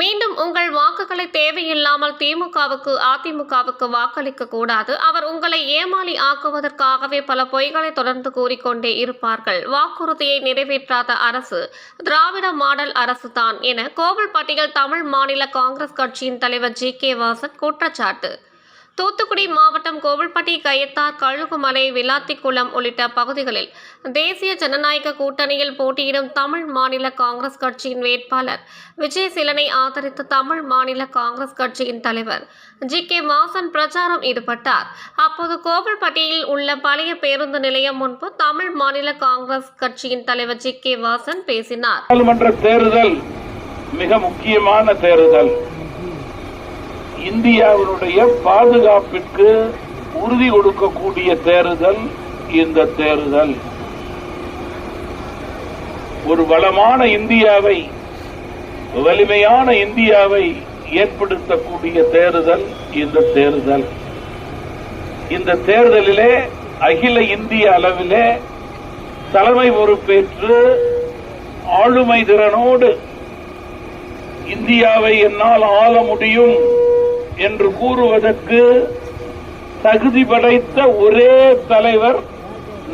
மீண்டும் உங்கள் வாக்குகளை தேவையில்லாமல் திமுகவுக்கு அதிமுகவுக்கு வாக்களிக்க கூடாது. அவர் உங்களை ஏமாளி ஆக்குவதற்காகவே பல பொய்களை தொடர்ந்து கூறிக்கொண்டே இருப்பார்கள். வாக்குறுதியை நிறைவேற்றாத அரசு திராவிட மாடல் அரசு தான் என கோவில்பட்டியில் தமிழ் மாநில காங்கிரஸ் கட்சியின் தலைவர் ஜி கே வாசன் குற்றச்சாட்டு. தூத்துக்குடி மாவட்டம் கோவில்பட்டி கயத்தார் கழுகுமலை விளாத்திக்குளம் உள்ளிட்ட பகுதிகளில் தேசிய ஜனநாயக கூட்டணியில் போட்டியிடும் தமிழ் மாநில காங்கிரஸ் கட்சியின் வேட்பாளர் விஜயசீலனை ஆதரித்த தமிழ் மாநில காங்கிரஸ் கட்சியின் தலைவர் ஜி கே வாசன் பிரச்சாரம் ஈடுபட்டார். அப்போது கோவில்பட்டியில் உள்ள பழைய பேருந்து நிலையம் முன்பு தமிழ் மாநில காங்கிரஸ் கட்சியின் தலைவர் ஜி கே வாசன் பேசினார். தேர்தல் மிக முக்கியமான தேர்தல். இந்தியாவினுடைய பாதுகாப்பிற்கு உறுதி கொடுக்கக்கூடிய தேர்தல் இந்த தேர்தல். ஒரு வளமான இந்தியாவை வலிமையான இந்தியாவை ஏற்படுத்தக்கூடிய தேர்தல் இந்த தேர்தல். இந்த தேர்தலிலே அகில இந்திய அளவிலே தலைமை பொறுப்பேற்று ஆளுமை திறனோடு இந்தியாவை என்னால் ஆள முடியும் என்று கூறுவதற்கு தகுதி படைத்த ஒரே தலைவர்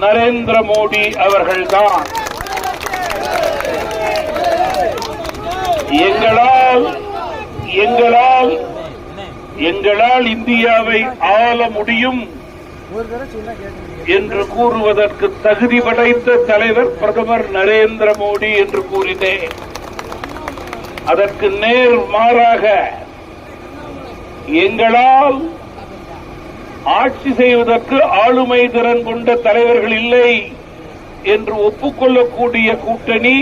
நரேந்திர மோடி அவர்கள்தான். எங்களால் எங்களால் எங்களால் இந்தியாவை ஆள முடியும் என்று கூறுவதற்கு தகுதி படைத்த தலைவர் பிரதமர் நரேந்திர மோடி என்று கூறினேன். அதற்கு நேர் மாறாக எங்களால் ஆட்சி செய்வதற்கு ஆளுமை திறன் கொண்ட தலைவர்கள் இல்லை என்று ஒப்புக்கொள்ளக்கூடிய கூட்டணி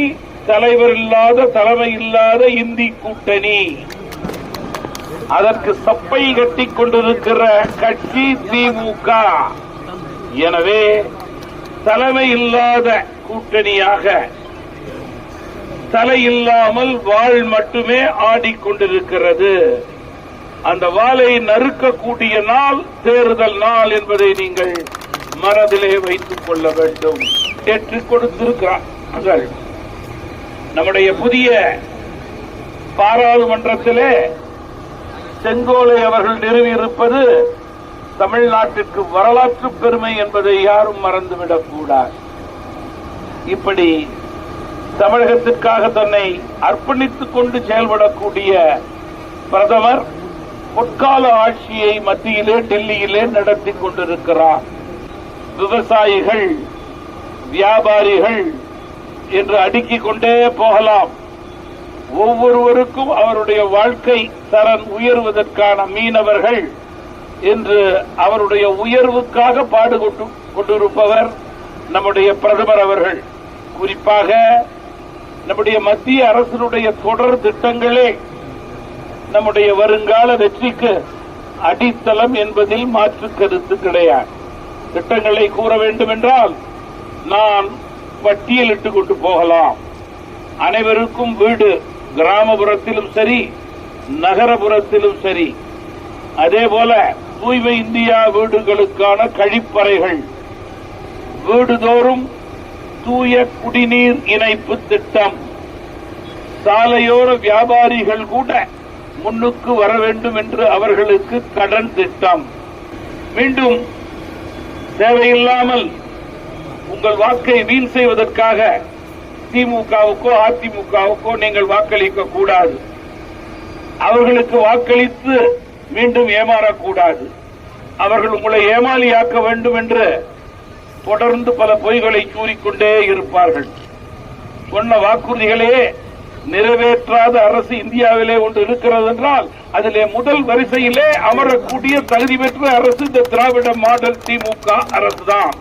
தலைவர் இல்லாத தலைமை இல்லாத இந்தி கூட்டணி. அதற்கு சப்பை கட்டிக் கொண்டிருக்கிற கட்சி திமுக. எனவே தலைமை இல்லாத கூட்டணியாக தலை இல்லாமல் வாள் மட்டுமே ஆடிக்கொண்டிருக்கிறது. அந்த வாளை நறுக்கக்கூடிய நாள் தேர்தல் நாள் என்பதை நீங்கள் மனதிலே வைத்துக் கொள்ள வேண்டும். ஏற்றுக் கொடுத்திருக்கிறார்கள் நம்முடைய புதிய பாராளுமன்றத்திலே செங்கோலை அவர்கள் நிறுவியிருப்பது தமிழ்நாட்டிற்கு வரலாற்று பெருமை என்பதை யாரும் மறந்துவிடக் கூடாது. இப்படி தமிழகத்திற்காக தன்னை அர்ப்பணித்துக் கொண்டு செயல்படக்கூடிய பிரதமர் பொற்கால ஆட்சியை மத்தியிலே டெல்லியிலே நடத்தி கொண்டிருக்கிறார். விவசாயிகள் வியாபாரிகள் என்று அடுக்கிக் கொண்டே போகலாம். ஒவ்வொருவருக்கும் அவருடைய வாழ்க்கை தரன் உயர்வதற்கான மீனவர்கள் என்று அவருடைய உயர்வுக்காக பாடுபட்டு கொண்டிருப்பவர் நம்முடைய பிரதமர் அவர்கள். குறிப்பாக நம்முடைய மத்திய அரசினுடைய தொடர் திட்டங்களே நம்முடைய வருங்கால வெற்றிக்கு அடித்தளம் என்பதில் மாற்று கருத்து கிடையாது. திட்டங்களை கூற வேண்டும் என்றால் நான் பட்டியலிட்டுக் கொண்டு போகலாம். அனைவருக்கும் வீடு கிராமப்புறத்திலும் சரி நகரப்புறத்திலும் சரி. அதே போல தூய்மை இந்தியா வீடுகளுக்கான கழிப்பறைகள். வீடுதோறும் தூய குடிநீர் இணைப்பு திட்டம். சாலையோர வியாபாரிகள் கூட முன்னுக்கு வர வேண்டும் என்று அவர்களுக்கு கடன் திட்டம். மீண்டும் தேவையில்லாமல் உங்கள் வாக்கை வீண் செய்வதற்காக திமுகவுக்கோ அதிமுகவுக்கோ நீங்கள் வாக்களிக்க கூடாது. அவர்களுக்கு வாக்களித்து மீண்டும் ஏமாறக்கூடாது. அவர்கள் உங்களை ஏமாளியாக்க வேண்டும் என்று தொடர்ந்து பல பொய்களை கூறிக்கொண்டே இருப்பார்கள். சொன்ன வாக்குறுதிகளே நிறைவேற்றாத அரசு இந்தியாவிலே ஒன்று இருக்கிறது என்றால் அதிலே முதல் வரிசையிலே அமரக்கூடிய தகுதி பெற்ற அரசு இந்த திராவிட மாடல் திமுக அரசுதான்.